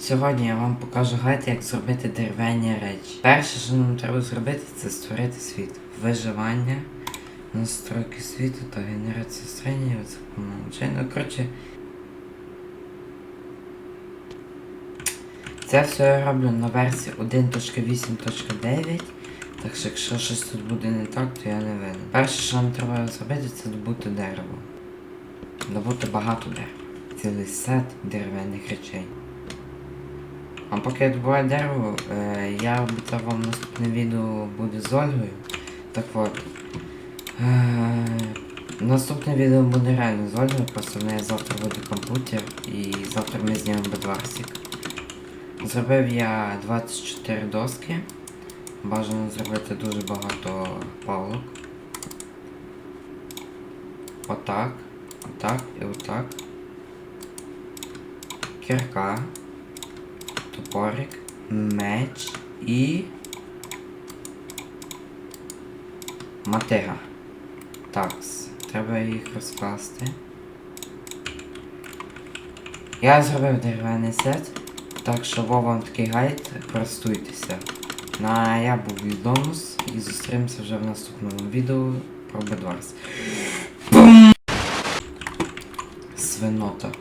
Сьогодні я вам покажу гайд, як зробити дерев'яні речі. Перше, що нам треба зробити, це створити світ. Виживання, настройки світу та генерація строєння, Ну, коротше. Це все я роблю на версії 1.8.9. Так що якщо щось тут буде не так, то я не винен. Перше, що нам треба зробити, це добути дерево. Добути багато дерева. Цілий сет дерев'яних речей. А поки я добуваю дерево, е, я обіцяв вам наступне відео буде з Ольгою. Так от. Е, наступне відео буде реально з Ольгою, просто в неї завтра буде комп'ютер і завтра ми знімемо бедварсик. Зробив я 24 доски. Бажано зробити дуже багато палок. Отак, отак і отак. Кірка, топорик, меч і. Матера. Так, треба їх розкласти. Я зробив дерев'яний сет, так що вам такий гайд, користуйтеся. Ну а я був Вільдонус і зустрінемося вже в наступному відео про Бедварс. Свинота.